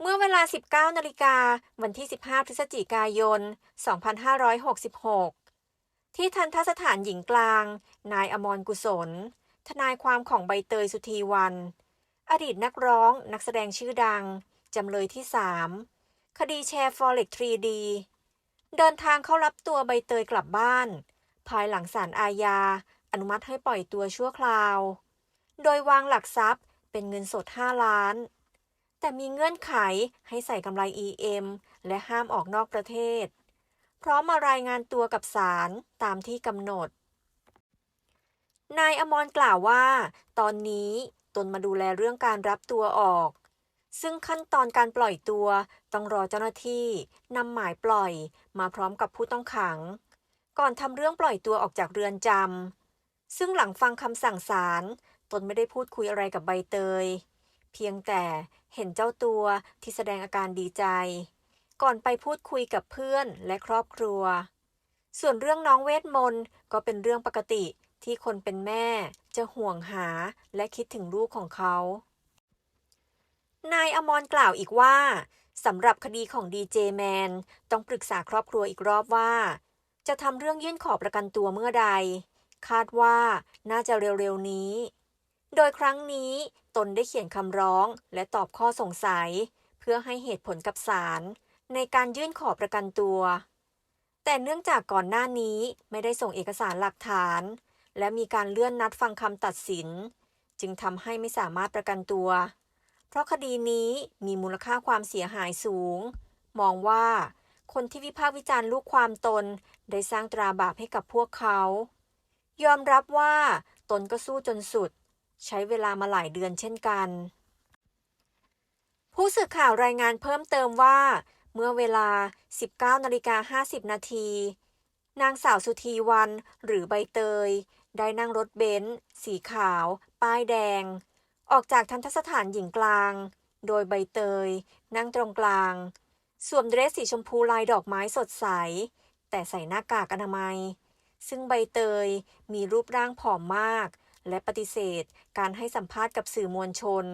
เมื่อเวลา 19นาฬิกาวันที่ 15 พฤศจิกายน 2566 ที่ทันทสถานหญิงกลาง นายอมรกุศล ทนายความของใบเตยสุธีวัน อดีตนักร้องนักแสดงชื่อดัง จำเลยที่ 3 คดีแชร์ Forex 3D เดินทางเข้ารับตัวใบเตยกลับบ้าน ภายหลังศาลอาญา อนุมัติให้ปล่อยตัวชั่วคราว โดยวางหลักทรัพย์เป็นเงินสด 5 ล้าน แต่มีเงื่อนไขให้ใส่กำไร EM และห้ามออกนอกประเทศ พร้อมมารายงานตัวกับศาลตามที่กำหนด นายอมรกล่าวว่า ตอนนี้ตนมาดูแลเรื่องการรับตัวออก ซึ่งขั้นตอนการปล่อยตัวต้องรอเจ้าหน้าที่นำหมายปล่อยมาพร้อมกับผู้ต้องขัง ก่อนทำเรื่องปล่อยตัวออกจากเรือนจำซึ่งหลังฟังคำสั่งศาลตนไม่ได้พูดคุยอะไรกับใบเตย เพียงแต่เห็นเจ้าตัวที่แสดงอาการดีใจ ก่อนไปพูดคุยกับเพื่อนและครอบครัว ส่วนเรื่องน้องเวทมนต์ก็เป็นเรื่องปกติที่คนเป็นแม่จะห่วงหาและคิดถึงลูกของเขา นายอมรกล่าวอีกว่าสำหรับคดีของดีเจแมนต้องปรึกษาครอบครัวอีกรอบว่า จะทำเรื่องยื่นขอประกันตัวเมื่อใด คาดว่าน่าจะเร็วๆนี้ โดยครั้งนี้ ตนได้เขียนคำร้อง และตอบข้อสงสัย เพื่อให้เหตุผลกับศาลในการยื่นขอประกันตัว แต่เนื่องจากก่อนหน้านี้ไม่ได้ส่งเอกสารหลักฐาน และมีการเลื่อนนัดฟังคำตัดสิน จึงทำให้ไม่สามารถประกันตัว เพราะคดีนี้มีมูลค่าความเสียหายสูง มองว่าคนที่วิพากษ์วิจารณ์ลูกความตนได้สร้างตราบาปให้กับพวกเขา ยอมรับว่าตนก็สู้จนสุด ใช้เวลามาหลายเดือนเช่นกัน ผู้สื่อข่าวรายงานเพิ่มเติมว่า เมื่อเวลา 19นาฬิกา50 นาที นางสาวสุธีวันหรือใบเตย ได้นั่งรถเบนซ์สีขาว ป้ายแดง ออกจากทันทสถานหญิงกลาง โดยใบเตย นั่งตรงกลาง สวมเดรสสีชมพูลายดอกไม้สดใส แต่ใส่หน้ากากอนามัย ซึ่งใบเตยมีรูปร่างผอมมาก และปฏิเสธการให้สัมภาษณ์กับสื่อมวลชน